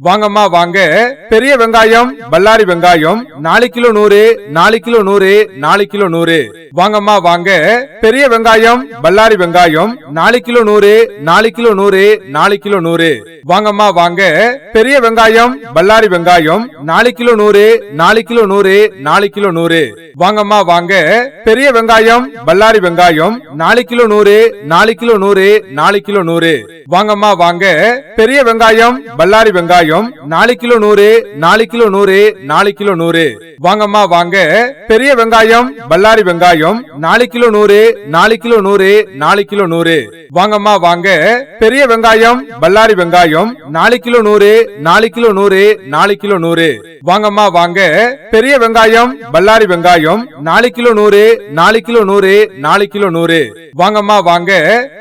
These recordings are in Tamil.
வாங்கம்மா வாங்க பெரிய வெங்காயம் பல்லாரி வெங்காயம் நாலு கிலோ நூறு நாலு கிலோ நூறு நாலு கிலோ நூறு வாங்கம்மா வாங்க பெரிய வெங்காயம் பல்லாரி வெங்காயம் நாலு கிலோ நூறு நாலு கிலோ நூறு நாலு கிலோ நூறு வாங்கம்மா வாங்க பெரிய வெங்காயம் பல்லாரி வெங்காயம் நாலு கிலோ நூறு நாலு கிலோ நூறு நாலு கிலோ நூறு வாங்கம்மா வாங்க பெரிய வெங்காயம் பல்லாரி வெங்காயம் நாலு கிலோ நூறு நாலு கிலோ நூறு நாலு கிலோ நூறு வாங்கம்மா வாங்க பெரிய வெங்காயம் பல்லாரி வெங்காயம் நாலு கிலோ நூறு நாலு கிலோ நூறு நாலு கிலோ நூறு. வாங்கம்மா வாங்க பெரிய வெங்காயம் பல்லாரி வெங்காயம் நாலு கிலோ நூறு நாலு கிலோ நூறு நாலு கிலோ நூறு வாங்கம்மா வாங்க பெரிய வெங்காயம் பல்லாரி வெங்காயம் நாலு கிலோ நூறு நாலு கிலோ நூறு நாலு கிலோ நூறு வாங்கம்மா வாங்க பெரிய வெங்காயம் பல்லாரி வெங்காயம் நாலு கிலோ நூறு நாலு கிலோ நூறு நாலு கிலோ நூறு வாங்கம்மா வாங்க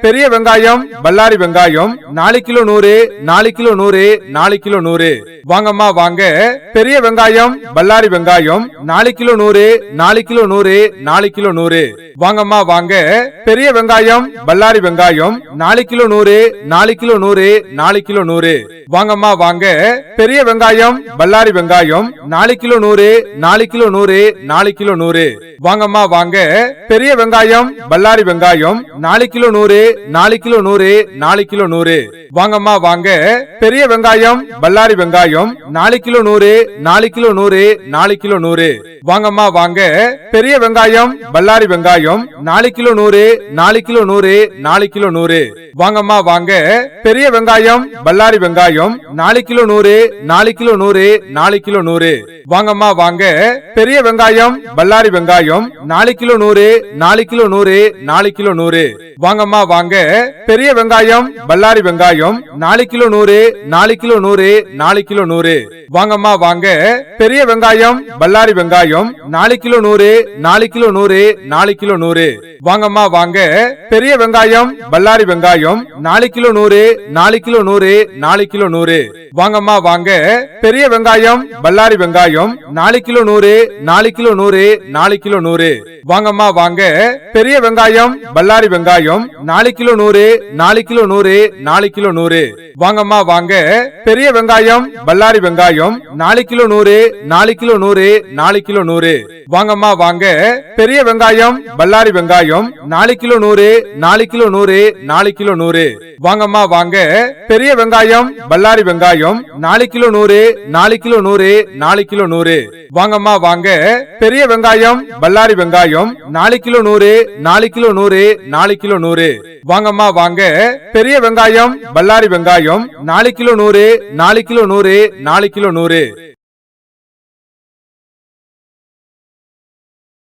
பெரிய வெங்காயம் பல்லாரி வெங்காயம் நாலு கிலோ நூறு நாலு கிலோ நூறு நாலு கிலோ நூறு வாங்கம்மா வாங்க பெரிய வெங்காயம் பல்லாரி வெங்காயம் நாலு கிலோ நூறு நாலு கிலோ நூறு நாலு கிலோ நூறு வாங்கம்மா வாங்க பெரிய வெங்காயம் பல்லாரி வெங்காயம் நாலு கிலோ நூறு நாலு கிலோ நூறு நாலு கிலோ நூறு வாங்கம்மா வாங்க பெரிய வெங்காயம் பல்லாரி வெங்காயம் நாலு கிலோ நூறு நாலு கிலோ நூறு நாலு கிலோ நூறு வாங்கம்மா வாங்க பெரிய வெங்காயம் பல்லாரி வெங்காயம் நாலு கிலோ நூறு நாலு கிலோ நூறு நாலு கிலோ நூறு வாங்கம்மா வாங்க பெரிய வெங்காயம் பல்லாரி வெங்காயம் நாலு கிலோ நூறு நாலு கிலோ நூறு நாலு கிலோ நூறு வாங்கம்மா வாங்க பெரிய வெங்காயம் பல்லாரி வெங்காயம் நாலு கிலோ நூறு நாலு கிலோ நூறு நாலு கிலோ நூறு வாங்கம்மா வாங்க பெரிய வெங்காயம் பல்லாரி வெங்காயம் நாலு கிலோ நூறு நாலு கிலோ நூறு நாலு கிலோ நூறு வாங்கம்மா வாங்க பெரிய வெங்காயம் பல்லாரி வெங்காயம் நாலு கிலோ நூறு நாலு கிலோ நூறு நாலு கிலோ நூறு வாங்கம்மா வாங்க பெரிய வெங்காயம் பல்லாரி வெங்காயம் நாலு கிலோ நூறு நாலு கிலோ நூறு நாலு கிலோ நூறு. வாங்கம்மா வாங்க. பெரிய வெங்காயம் பல்லாரி வெங்காயம் நாலு கிலோ நூறு நாலு கிலோ நூறு நாலு கிலோ நூறு. வாங்கம்மா வாங்க பெரிய வெங்காயம் பல்லாரி வெங்காயம் நாலு கிலோ நூறு நாலு கிலோ நூறு நாலு கிலோ நூறு வாங்கம்மா வாங்க பெரிய வெங்காயம் பல்லாரி வெங்காயம் நாலு கிலோ நூறு நாலு கிலோ நூறு நாலு கிலோ நூறு வாங்கம்மா வாங்க பெரிய வெங்காயம் பல்லாரி வெங்காயம் நாலு கிலோ நூறு நாலு கிலோ நூறு நாலு கிலோ நூறு வாங்கம்மா வாங்க பெரிய வெங்காயம் பல்லாரி வெங்காயம் நாலு கிலோ நூறு நாலு கிலோ நூறு நாலு கிலோ நூறு வாங்கம்மா வாங்க பெரிய வெங்காயம் பல்லாரி வெங்காயம் வெங்காயம் நாலு கிலோ நூறு நாலு கிலோ நூறு நாலு கிலோ நூறு வாங்கம்மா வாங்க பெரிய வெங்காயம் பல்லாரி வெங்காயம் நாலு கிலோ நூறு நாலு கிலோ நூறு நாலு கிலோ நூறு வாங்கம்மா வாங்க பெரிய வெங்காயம் பல்லாரி வெங்காயம் நாலு கிலோ நூறு நாலு கிலோ நூறு நாலு கிலோ நூறு வாங்கம்மா வாங்க பெரிய வெங்காயம் பல்லாரி வெங்காயம் நாலு கிலோ நூறு நாலு கிலோ நூறு நாலு கிலோ நூறு